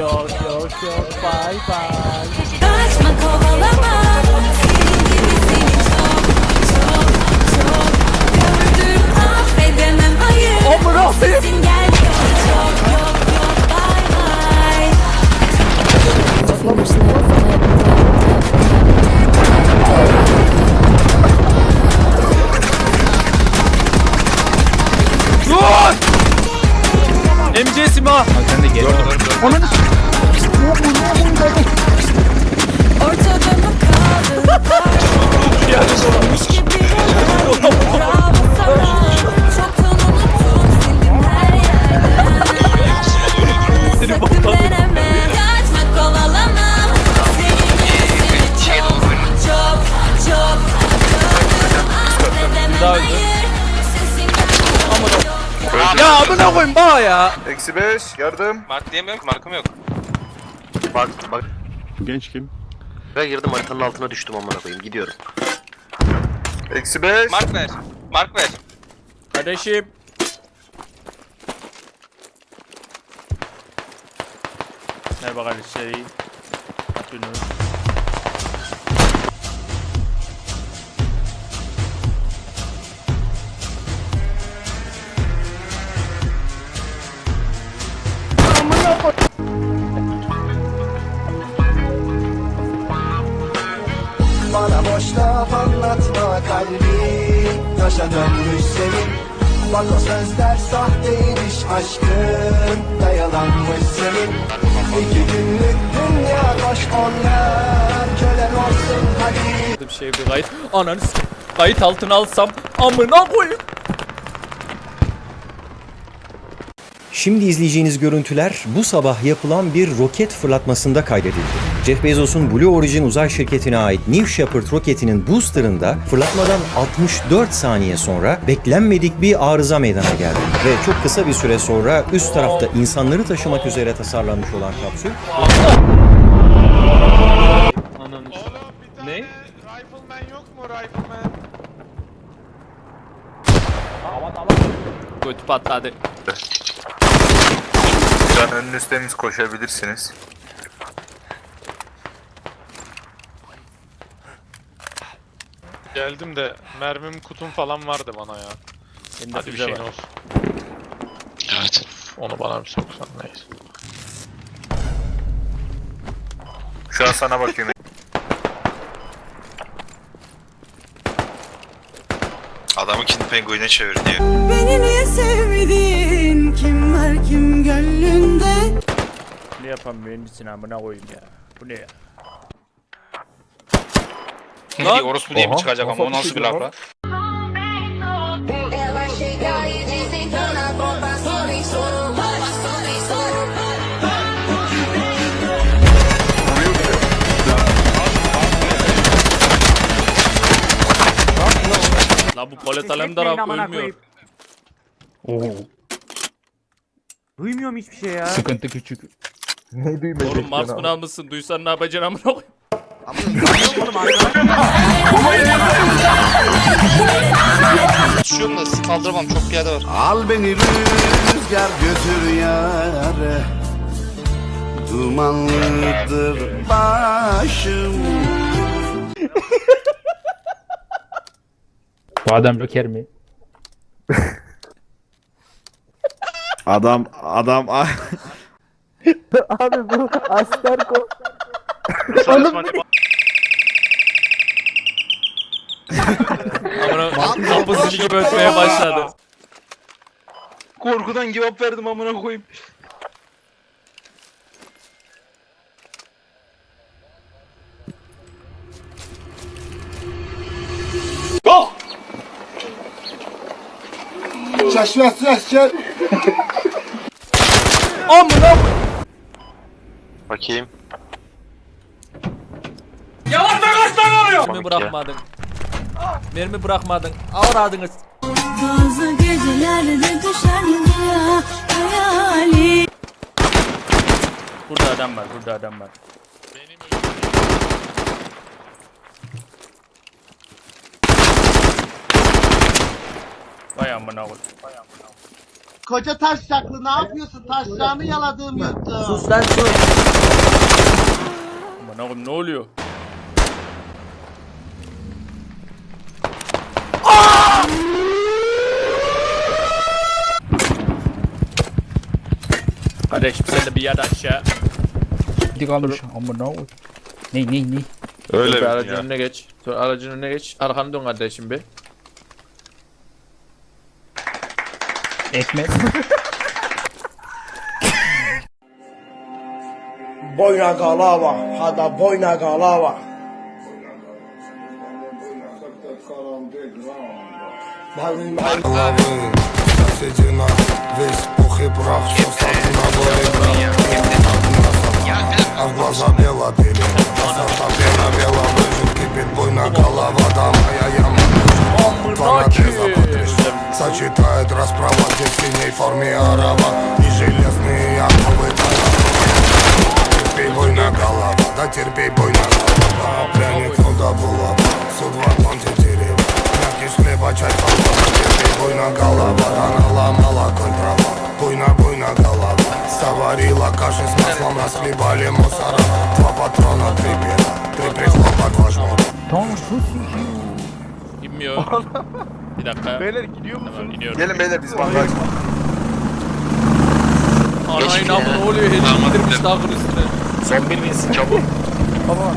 yok yok yok bay bay. Kaçma kovalama Senin gibi seni çok çok çok gördüm affedemem hayır Amına koyayım. Sen de gel. Ortada mı kaldın amına koyayım bana ya. Eksi 5 yardım. Mark diyemiyorum ki markım yok. Bak bak Genç kim? ben girdim haritanın altına düştüm amına koyayım gidiyorum. Eksi 5. Mark ver. Mark ver. Kardeşim. Merhaba kardeşlerim. Atıyorsunuz. Bana boş laf anlatma kalbi Taşa dönmüş senin. Bak sözler sahteymiş aşkın Da yalanmış senin. İki günlük dünya boş onlar Kölen olsun hadi. Bir şey bir kayıt. Ananı Kayıt altına alsam amına koyayım. Şimdi izleyeceğiniz görüntüler bu sabah yapılan bir roket fırlatmasında kaydedildi. Jeff Bezos'un Blue Origin uzay şirketine ait New Shepard roketinin boosterında fırlatmadan 64 saniye sonra beklenmedik bir arıza meydana geldi. Ve çok kısa bir süre sonra üst tarafta insanları taşımak üzere tasarlanmış olan kapsül Ananı Ne? Rifleman yok mu Rifleman? Götü patladı. Can önünüz temiz koşabilirsiniz. Geldim de mermim kutum falan vardı bana ya. Benim de Hadi bir füze şeyin var. olsun. Evet. Onu bana bir soksan neyse. Şu an sana bakıyorum. Adamı King Penguin'e çevir diyor. Beni niye sevmedin Ne yapam benim için amına koyayım ya. Bu ne ya? Ne diyor orospu diye mi çıkacak ama o nasıl bir laf lan? La bu Polat Alemdar abi ölmüyor. Duymuyorum hiçbir şey ya. Sıkıntı küçük. Oğlum maskını almışsın duysan ne yapacaksın amına koyayım. Düşüyorum da kaldıramam çok piyade var. Al beni rüzgar götür yare Dumanlıdır başım Bu adam Joker mi? Adam adam Abi bu Asterko. Amına kapı zili gibi ötmeye başladı. Korkudan give up verdim amına koyayım. Şaşmaz şaşmaz Amına Bakayım. Mermi bırakmadın. Mermi bırakmadın. Avradınız. Bazı gecelerde düşer rüya hayali Burada adam var, burada adam var. Vay amına koyayım. Koca taşacaklı ne yapıyorsun? Taşlarını yaladığım yuttum. Sus lan sus. Aman oğlum ne oluyor? Kardeşim sen de bir yer aşağı. Dik. Ama ne oldu? Ne ne ne? Öyle bir bir aracın ya. önüne geç. Sonra aracın önüne geç. Arkanı dön kardeşim bir. Ekmek. Boyna galava, hada boyna galava. Satıcına Veys puhi bırak Şu satına böyle А в глаза бела пелена, красота пена бела Выжил кипит буйна голова, да моя яма Два на три запотрешь, сочетает расправу форме арава И железные оковы Терпей буйна голова, да терпей буйна голова Пряник, ну да булава, судьба тон тетерева Мякиш хлеба, чай, фонтан Терпей буйна голова, да наломала конь трава Буйна, буйна голова Заварила каши с маслом, расхлебали мусора Два патрона, три пера Три прихлопа, два жмура Tamam sus. İnmiyor. bir dakika. Beyler gidiyor musunuz? Tamam iniyorum. Gelin beyler biz bankaj. Anayın amı ne oluyor? İndirmiş dağın üstüne. Son bir binsin çabuk. Baba.